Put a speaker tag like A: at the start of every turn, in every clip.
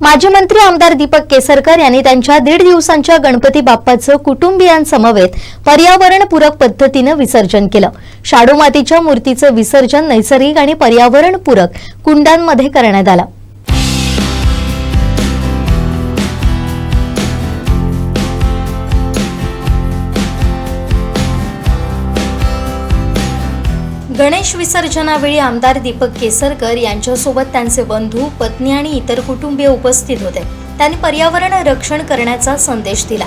A: माजी मंत्री आमदार दीपक केसरकर यांनी त्यांच्या दीड दिवसांच्या गणपती बाप्पाचं कुटुंबियांसमवेत पर्यावरणपूरक पद्धतीनं विसर्जन केलं. शाडू मातीच्या मूर्तीचं विसर्जन नैसर्गिक आणि पर्यावरणपूरक कुंडांमध्ये करण्यात आलं. गणेश विसर्जनावेळी आमदार दीपक केसरकर यांच्यासोबत त्यांचे बंधू पत्नी आणि इतर कुटुंबीय उपस्थित होते. त्यांनी पर्यावरण रक्षण करण्याचा संदेश दिला.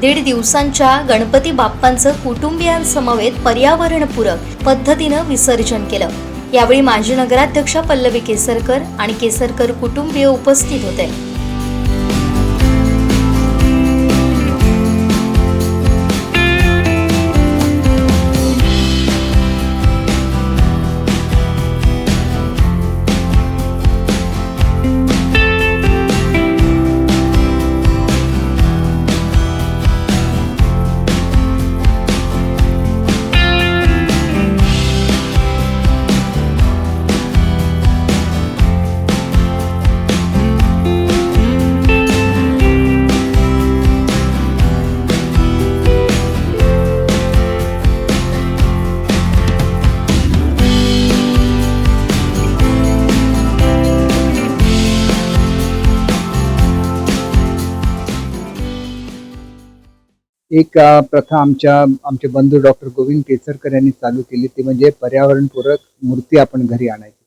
A: दीड दिवसांच्या गणपती बाप्पांचं कुटुंबियांसमवेत पर्यावरणपूरक पद्धतीनं विसर्जन केलं. यावेळी माजी नगराध्यक्षा पल्लवी केसरकर आणि केसरकर कुटुंबीय उपस्थित होते.
B: एक प्रथा आमच्या आमचे बंधू डॉक्टर गोविंद केसरकर यांनी चालू केली ती म्हणजे पर्यावरणपूरक मूर्ती आपण घरी आणायची.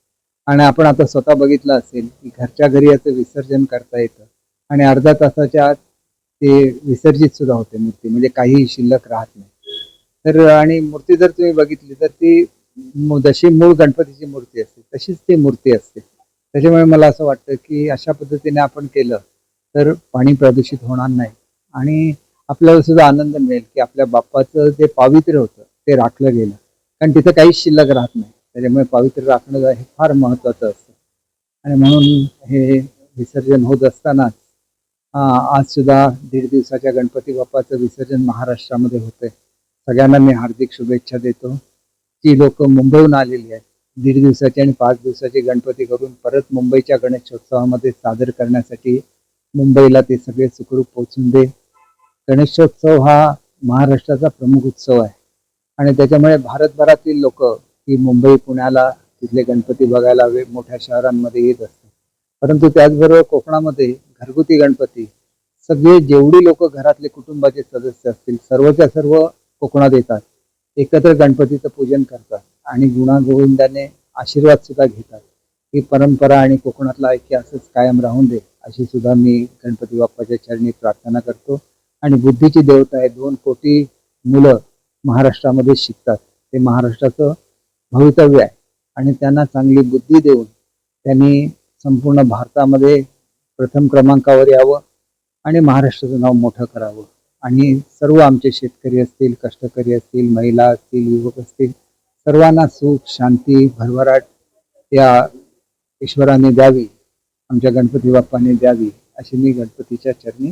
B: आणि आपण आता स्वतः बघितलं असेल की घरच्या घरी याचं विसर्जन करता येतं. आणि अर्धा तासाच्या आत ते विसर्जित सुद्धा होते मूर्ती म्हणजे काहीही शिल्लक राहत नाही. तर आणि मूर्ती जर तुम्ही बघितली तर ती जशी मूळ गणपतीची मूर्ती असते तशीच ती मूर्ती असते. त्याच्यामुळे मला असं वाटतं की अशा पद्धतीने आपण केलं तर पाणी प्रदूषित होणार नाही. आणि आपल्याला सुद्धा आनंद मिळेल की आपल्या बाप्पाचं जे पावित्र्य होतं ते राखलं गेलं. कारण तिथं काहीच शिल्लक राहत नाही. त्याच्यामुळे पावित्र्य राखणं हे फार महत्वाचं असतं. आणि म्हणून हे विसर्जन होत असतानाच आज सुद्धा दीड दिवसाच्या गणपती बाप्पाचं विसर्जन महाराष्ट्रामध्ये होतंय. सगळ्यांना मी हार्दिक शुभेच्छा देतो. जी लोक मुंबईहून आलेली आहेत दीड दिवसाची आणि पाच दिवसाची गणपती करून परत मुंबईच्या गणेशोत्सवामध्ये सादर करण्यासाठी मुंबईला ते सगळे सुखरूप पोचून दे. गणेशोत्सव हा महाराष्ट्राचा प्रमुख उत्सव आहे. आणि त्याच्यामुळे भारतभरातील लोक ही मुंबई पुण्याला तिथले गणपती बघायला वे मोठ्या शहरांमध्ये येत असतात. परंतु त्याचबरोबर कोकणामध्ये घरगुती गणपती सगळे जेवढी लोक घरातले कुटुंबाचे सदस्य असतील सर्वच्या सर्व कोकणात येतात. एकत्र गणपतीचं पूजन करतात आणि गुणागोविंदाने आशीर्वाद सुद्धा घेतात. ही परंपरा आणि कोकणातला ऐक्य असंच कायम राहून दे अशी सुद्धा मी गणपती बाप्पाच्या चरणी प्रार्थना करतो. आणि बुद्धीची देवता आहे. दोन कोटी मुलं महाराष्ट्रामध्ये शिकतात. ते महाराष्ट्राचं भवितव्य आहे. आणि त्यांना चांगली बुद्धी देऊन त्यांनी संपूर्ण भारतामध्ये प्रथम क्रमांकावर यावं आणि महाराष्ट्राचं नाव मोठं करावं. आणि सर्व आमचे शेतकरी असतील कष्टकरी असतील महिला असतील युवक असतील सर्वांना सुख शांती भरभराट या ईश्वराने द्यावी आमच्या गणपती बाप्पाने द्यावी अशी मी गणपतीच्या चरणी